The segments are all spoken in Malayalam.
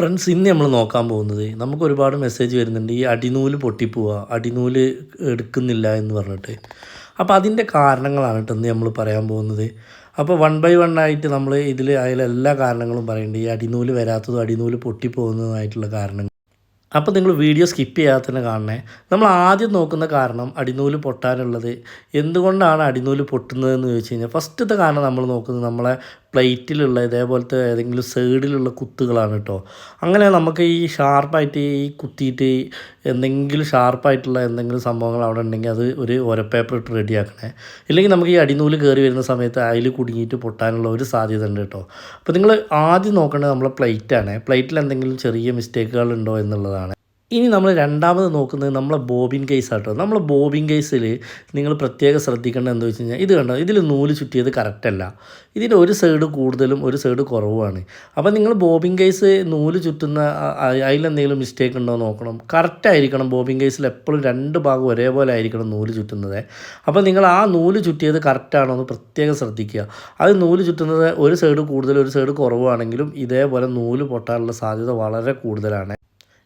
ഫ്രണ്ട്സ് ഇന്ന് നമ്മൾ നോക്കാൻ പോകുന്നത് നമുക്ക് ഒരുപാട് മെസ്സേജ് വരുന്നുണ്ട് ഈ അടിനൂൽ പൊട്ടിപ്പോവുക അടിനൂൽ എടുക്കുന്നില്ല എന്ന് പറഞ്ഞിട്ട്. അപ്പോൾ അതിന്റെ കാരണങ്ങളാണ് കേട്ടോ ഇന്ന് നമ്മൾ പറയാൻ പോകുന്നത്. അപ്പോൾ വൺ ബൈ വൺ ആയിട്ട് നമ്മൾ ഇതിൽ അതിലെല്ലാ കാരണങ്ങളും പറയുന്നുണ്ട്. ഈ അടിനൂൽ വരാത്തതും അടിനൂൽ പൊട്ടിപ്പോകുന്നതുമായിട്ടുള്ള കാരണങ്ങൾ. അപ്പോൾ നിങ്ങൾ വീഡിയോ സ്കിപ്പ് ചെയ്യാതെ തന്നെ കാണണേ. നമ്മൾ ആദ്യം നോക്കുന്ന കാരണം അടിനൂൽ പൊട്ടാനുള്ളത്. എന്തുകൊണ്ടാണ് അടിനൂൽ പൊട്ടുന്നതെന്ന് ചോദിച്ചു കഴിഞ്ഞാൽ ഫസ്റ്റത്തെ കാരണം നമ്മൾ നോക്കുന്നത് നമ്മളെ പ്ലേറ്റിലുള്ള ഇതേപോലത്തെ ഏതെങ്കിലും സൈഡിലുള്ള കുത്തുകളാണ് കേട്ടോ. അങ്ങനെ നമുക്ക് ഈ ഷാർപ്പായിട്ട് ഈ കുത്തിയിട്ട് എന്തെങ്കിലും ഷാർപ്പായിട്ടുള്ള എന്തെങ്കിലും സംഭവങ്ങൾ അവിടെ ഉണ്ടെങ്കിൽ അത് ഒരു ഒരപ്പേപ്പർ പേപ്പർ ഇട്ട് റെഡിയാക്കണേ. ഇല്ലെങ്കിൽ നമുക്ക് ഈ അടിനൂൽ കയറി വരുന്ന സമയത്ത് അതിൽ കുടുങ്ങിയിട്ട് പൊട്ടാനുള്ള ഒരു സാധ്യത ഉണ്ട് കേട്ടോ. അപ്പോൾ നിങ്ങൾ ആദ്യം നോക്കേണ്ടത് നമ്മളെ പ്ലേറ്റാണ്. പ്ലേറ്റിൽ എന്തെങ്കിലും ചെറിയ മിസ്റ്റേക്കുകൾ ഉണ്ടോ എന്നുള്ളതാണ്. ഇനി നമ്മൾ രണ്ടാമത് നോക്കുന്നത് നമ്മളെ ബോബിൻ കേസ് ആട്ടോ. നമ്മളെ ബോബിൻ കേസിൽ നിങ്ങൾ പ്രത്യേകം ശ്രദ്ധിക്കേണ്ടത് എന്താ വെച്ച് കഴിഞ്ഞാൽ ഇത് കണ്ടോ? ഇതിൽ നൂൽ ചുറ്റിയത് കറക്റ്റല്ല ഇതിന്റെ ഒരു സൈഡ് കൂടുതലും ഒരു സൈഡ് കുറവുമാണ്. അപ്പോൾ നിങ്ങൾ ബോബിൻ കേസ് നൂൽ ചുറ്റുന്ന അതിലെന്തെങ്കിലും മിസ്റ്റേക്ക് ഉണ്ടോ നോക്കണം. കറക്റ്റായിരിക്കണം ബോബിൻ കേസിൽ എപ്പോഴും രണ്ട് ഭാഗം ഒരേപോലെ ആയിരിക്കണം നൂൽ ചുറ്റുന്നത്. അപ്പോൾ നിങ്ങൾ ആ നൂൽ ചുറ്റിയത് കറക്റ്റാണോ എന്ന് പ്രത്യേകം ശ്രദ്ധിക്കുക. അത് നൂൽ ചുറ്റുന്നത് ഒരു സൈഡ് കൂടുതൽ ഒരു സൈഡ് കുറവാണെങ്കിലും ഇതേപോലെ നൂൽ പൊട്ടാനുള്ള സാധ്യത വളരെ കൂടുതലാണ്.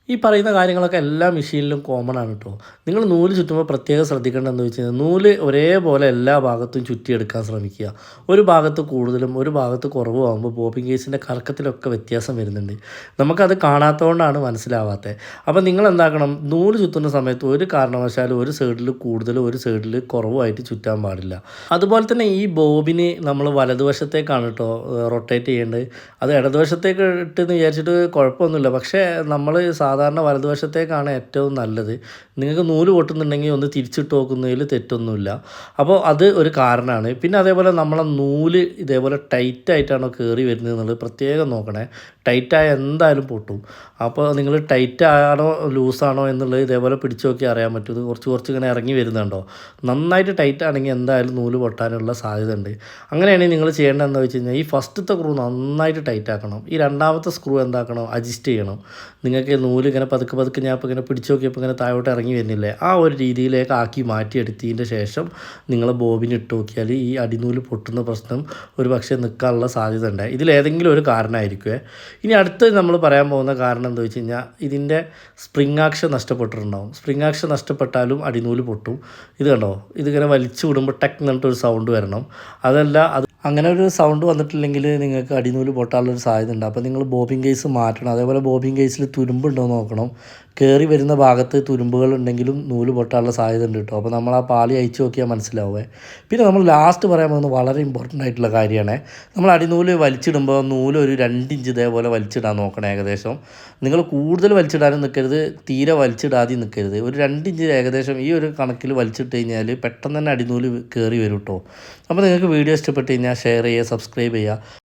ഈ പറയുന്ന കാര്യങ്ങളൊക്കെ എല്ലാ മെഷീനിലും കോമൺ ആണ് കേട്ടോ നിങ്ങൾ നൂൽ ചുറ്റുമ്പോൾ പ്രത്യേകം ശ്രദ്ധിക്കേണ്ടതെന്ന് വെച്ച് കഴിഞ്ഞാൽ നൂൽ ഒരേപോലെ എല്ലാ ഭാഗത്തും ചുറ്റിയെടുക്കാൻ ശ്രമിക്കുക. ഒരു ഭാഗത്ത് കൂടുതലും ഒരു ഭാഗത്ത് കുറവും ആകുമ്പോൾ ബോബിങ് കേസിന്റെ കറക്കത്തിലൊക്കെ വ്യത്യാസം വരുന്നുണ്ട്. നമുക്കത് കാണാത്തതുകൊണ്ടാണ് മനസ്സിലാവാത്തത്. അപ്പോൾ നിങ്ങൾ എന്താക്കണം? നൂൽ ചുറ്റുന്ന സമയത്ത് ഒരു കാരണവശാലും ഒരു സൈഡിൽ കൂടുതലും ഒരു സൈഡിൽ കുറവുമായിട്ട് ചുറ്റാൻ പാടില്ല. അതുപോലെ തന്നെ ഈ ബോബിന് നമ്മൾ വലതുവശത്തേക്കാണ് കേട്ടോ റൊട്ടേറ്റ് ചെയ്യേണ്ടത്. അത് ഇടതുവശത്തേക്ക് ഇട്ടെന്ന് വിചാരിച്ചിട്ട് കുഴപ്പമൊന്നുമില്ല. പക്ഷേ നമ്മൾ സാധാരണ വലതുവശത്തേക്കാണ് ഏറ്റവും നല്ലത്. നിങ്ങൾക്ക് നൂൽ പൊട്ടുന്നുണ്ടെങ്കിൽ ഒന്ന് തിരിച്ചിട്ട് നോക്കുന്നതിൽ തെറ്റൊന്നുമില്ല. അപ്പോൾ അത് ഒരു കാരണമാണ്. പിന്നെ അതേപോലെ നമ്മളെ നൂൽ ഇതേപോലെ ടൈറ്റായിട്ടാണോ കയറി വരുന്നത് എന്നുള്ളത് പ്രത്യേകം നോക്കണേ. ടൈറ്റായ എന്തായാലും പൊട്ടും. അപ്പോൾ നിങ്ങൾ ടൈറ്റ് ആണോ ലൂസാണോ എന്നുള്ളത് ഇതേപോലെ പിടിച്ചു നോക്കി അറിയാൻ പറ്റും. കുറച്ച് കുറച്ച് ഇങ്ങനെ ഇറങ്ങി വരുന്നുണ്ടോ? നന്നായിട്ട് ടൈറ്റ് ആണെങ്കിൽ എന്തായാലും നൂൽ പൊട്ടാനുള്ള സാധ്യത ഉണ്ട് അങ്ങനെയാണെങ്കിൽ നിങ്ങൾ ചെയ്യേണ്ടത് എന്താ വെച്ച് കഴിഞ്ഞാൽ ഈ ഫസ്റ്റത്തെ സ്ക്രൂ നന്നായിട്ട് ടൈറ്റ് ആക്കണം. ഈ രണ്ടാമത്തെ സ്ക്രൂ എന്താക്കണം? അഡ്ജസ്റ്റ് ചെയ്യണം. നിങ്ങൾക്ക് നൂൽ ഇങ്ങനെ പതുക്കെ പതുക്കെ ഞാൻ ഇപ്പോൾ ഇങ്ങനെ പിടിച്ചു നോക്കിയപ്പോൾ ഇങ്ങനെ താഴോട്ട് ഇറങ്ങി വരുന്നില്ലേ? ആ ഒരു രീതിയിലേക്ക് ആക്കി മാറ്റിയെടുത്തതിന്റെ ശേഷം നിങ്ങൾ ബോബിന് ഇട്ട് നോക്കിയാൽ ഈ അടിനൂൽ പൊട്ടുന്ന പ്രശ്നം ഒരു പക്ഷേ നിൽക്കാനുള്ള സാധ്യത ഉണ്ട്. ഇതിലേതെങ്കിലും ഒരു കാരണമായിരിക്കുമേ ഇനി അടുത്ത് നമ്മൾ പറയാൻ പോകുന്ന കാരണം എന്താ വെച്ച് കഴിഞ്ഞാൽ ഇതിന്റെ സ്പ്രിംഗ് ആക്ഷൻ നഷ്ടപ്പെട്ടിട്ടുണ്ടാവും. സ്പ്രിംഗ് ആക്ഷൻ നഷ്ടപ്പെട്ടാലും അടിനൂൽ പൊട്ടും. ഇത് കണ്ടോ? ഇതിങ്ങനെ വലിച്ചു വിടുമ്പോൾ ടെക് എന്നിട്ടൊരു സൗണ്ട് വരണം. അതല്ല അത് അങ്ങനെ ഒരു സൗണ്ട് വന്നിട്ടില്ലെങ്കിൽ നിങ്ങൾക്ക് അടിനൂൽ പൊട്ടാനുള്ളൊരു സാധ്യത ഉണ്ട്. അപ്പോൾ നിങ്ങൾ ബോബിങ് കേസ് മാറ്റണം. അതേപോലെ ബോബിങ് കേസിൽ തുരുമ്പുണ്ടോ നോക്കണം. കയറി വരുന്ന ഭാഗത്ത് തുരുമ്പുകൾ ഉണ്ടെങ്കിലും നൂൽ പൊട്ടാനുള്ള സാധ്യത ഉണ്ട് കേട്ടോ. അപ്പോൾ നമ്മൾ ആ പാളി അയച്ചു നോക്കിയാൽ മനസ്സിലാവേ പിന്നെ നമ്മൾ ലാസ്റ്റ് പറയാൻ പോകുന്നത് വളരെ ഇമ്പോർട്ടന്റ് ആയിട്ടുള്ള കാര്യമാണ്. നമ്മൾ അടിനൂൽ വലിച്ചിടുമ്പോൾ നൂൽ ഒരു രണ്ട് ഇഞ്ച് ഇതേപോലെ വലിച്ചിടാൻ നോക്കണം ഏകദേശം. നിങ്ങൾ കൂടുതൽ വലിച്ചിടാനും നിൽക്കരുത് തീരെ വലിച്ചിടാതെ നിൽക്കരുത്. ഒരു രണ്ട് ഇഞ്ച് ഏകദേശം ഈ ഒരു കണക്കിൽ വലിച്ചിട്ട് കഴിഞ്ഞാൽ പെട്ടെന്ന് തന്നെ അടിനൂൽ കയറി വരും കേട്ടോ. അപ്പോൾ നിങ്ങൾക്ക് വീഡിയോ ഇഷ്ടപ്പെട്ട് കഴിഞ്ഞാൽ ഷെയർ ചെയ്യുക സബ്സ്ക്രൈബ് ചെയ്യുക.